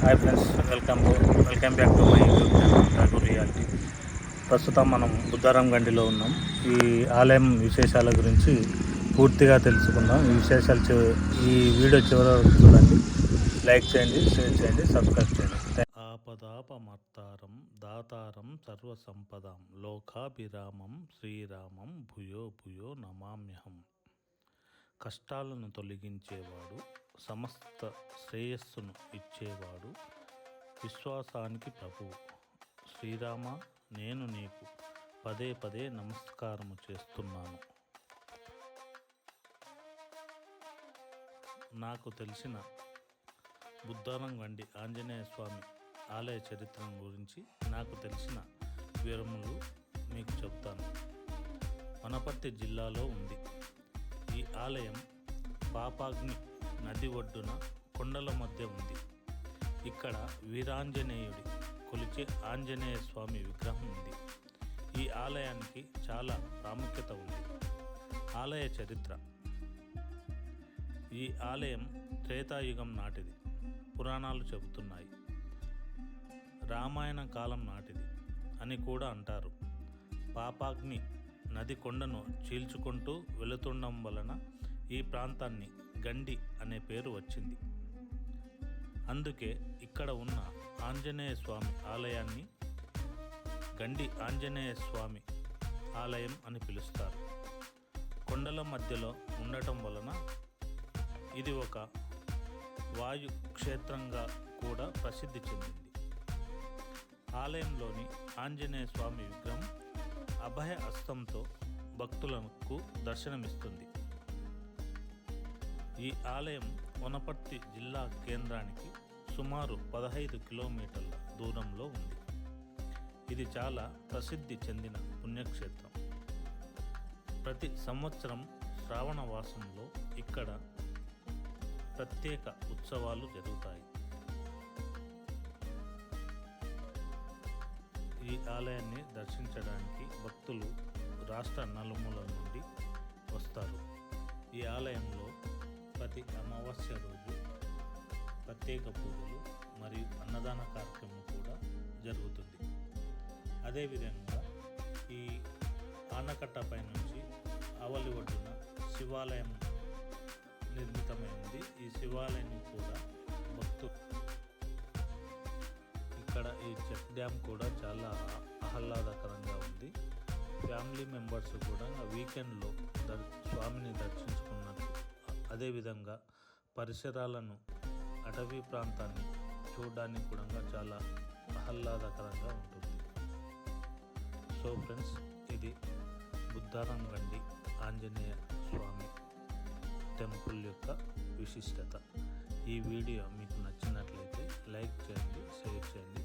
Hi friends welcome welcome back to my YouTube channel Tagore reality ప్రస్తుతం మనం బుద్ధారం గండిలో ఉన్నాం. ఈ ఆలయం విశేషాల గురించి పూర్తిగా తెలుసుకుందాం. ఈ విశేషాలు ఈ వీడియో చివరి వరకు చూడండి. లైక్ చేయండి షేర్ చేయండి సబ్స్క్రైబ్ చేయండి. ఆపదాపమర్తారం దాతారం సర్వసంపదాం లోకాభిరామం శ్రీరామం భూయో భూయో నమామ్యహం. కష్టాలను తొలగించేవాడు సమస్త శ్రేయస్సును ఇచ్చేవాడు విశ్వాసానికి ప్రభువు. శ్రీరామ నేను నీకు పదే పదే నమస్కారము చేస్తున్నాను. నాకు తెలిసిన బుద్ధారం వండి ఆంజనేయ స్వామి ఆలయ చరిత్ర గురించి నాకు తెలిసిన వివరములు మీకు చెప్తాను. వనపర్తి జిల్లాలో ఉంది. ఈ ఆలయం పాపాగ్ని నది ఒడ్డున కొండల మధ్య ఉంది. ఇక్కడ వీరాంజనేయుడి కొలిచే ఆంజనేయ స్వామి విగ్రహం ఉంది. ఈ ఆలయానికి చాలా ప్రాముఖ్యత ఉంది. ఆలయ చరిత్ర. ఈ ఆలయం త్రేతాయుగం నాటిది. పురాణాలు చెబుతున్నాయి. రామాయణ కాలం నాటిది అని కూడా అంటారు. పాపాగ్ని నది కొండను చీల్చుకుంటూ వెళుతుండడం వలన ఈ ప్రాంతాన్ని గండి అనే పేరు వచ్చింది. అందుకే ఇక్కడ ఉన్న ఆంజనేయ స్వామి ఆలయాన్ని గండి ఆంజనేయ స్వామి ఆలయం అని పిలుస్తారు. కొండల మధ్యలో ఉండటం వలన ఇది ఒక వాయు క్షేత్రంగా కూడా ప్రసిద్ధి చెందింది. ఆలయంలోని ఆంజనేయ స్వామి విగ్రహం అభయ హస్తంతో భక్తులకు దర్శనమిస్తుంది. ఈ ఆలయం వనపర్తి జిల్లా కేంద్రానికి సుమారు పదహైదు కిలోమీటర్ల దూరంలో ఉంది. ఇది చాలా ప్రసిద్ధి చెందిన పుణ్యక్షేత్రం. ప్రతి సంవత్సరం శ్రావణ మాసంలో ఇక్కడ ప్రత్యేక ఉత్సవాలు జరుగుతాయి. ఈ ఆలయాన్ని దర్శించడానికి భక్తులు రాష్ట్ర నలుమూలల నుండి వస్తారు. ఈ ఆలయంలో ప్రతి అమావాస్య రోజు ప్రత్యేక పూజలు మరియు అన్నదాన కార్యక్రమం కూడా జరుగుతుంది. అదేవిధంగా ఈ ఆనకట్టపై నుంచి అవలి ఒడ్డున శివాలయం నిర్మితమైంది. ఈ శివాలయం కూడా భక్తు ఇక్కడ ఈ చెక్ డ్యామ్ కూడా చాలా ఆహ్లాదకరంగా ఉంది. ఫ్యామిలీ మెంబర్స్ కూడా వీకెండ్లో దర్ స్వామిని దర్శించుకున్న అదేవిధంగా పరిసరాలను అటవీ ప్రాంతాన్ని చూడడానికి కూడా చాలా ఆహ్లాదకరంగా ఉంటుంది. సో ఫ్రెండ్స్ ఇది బుద్ధారం గండి ఆంజనేయ స్వామి టెంపుల్ యొక్క విశిష్టత. ఈ వీడియో మీకు నచ్చినట్లయితే లైక్ చేయండి షేర్ చేయండి.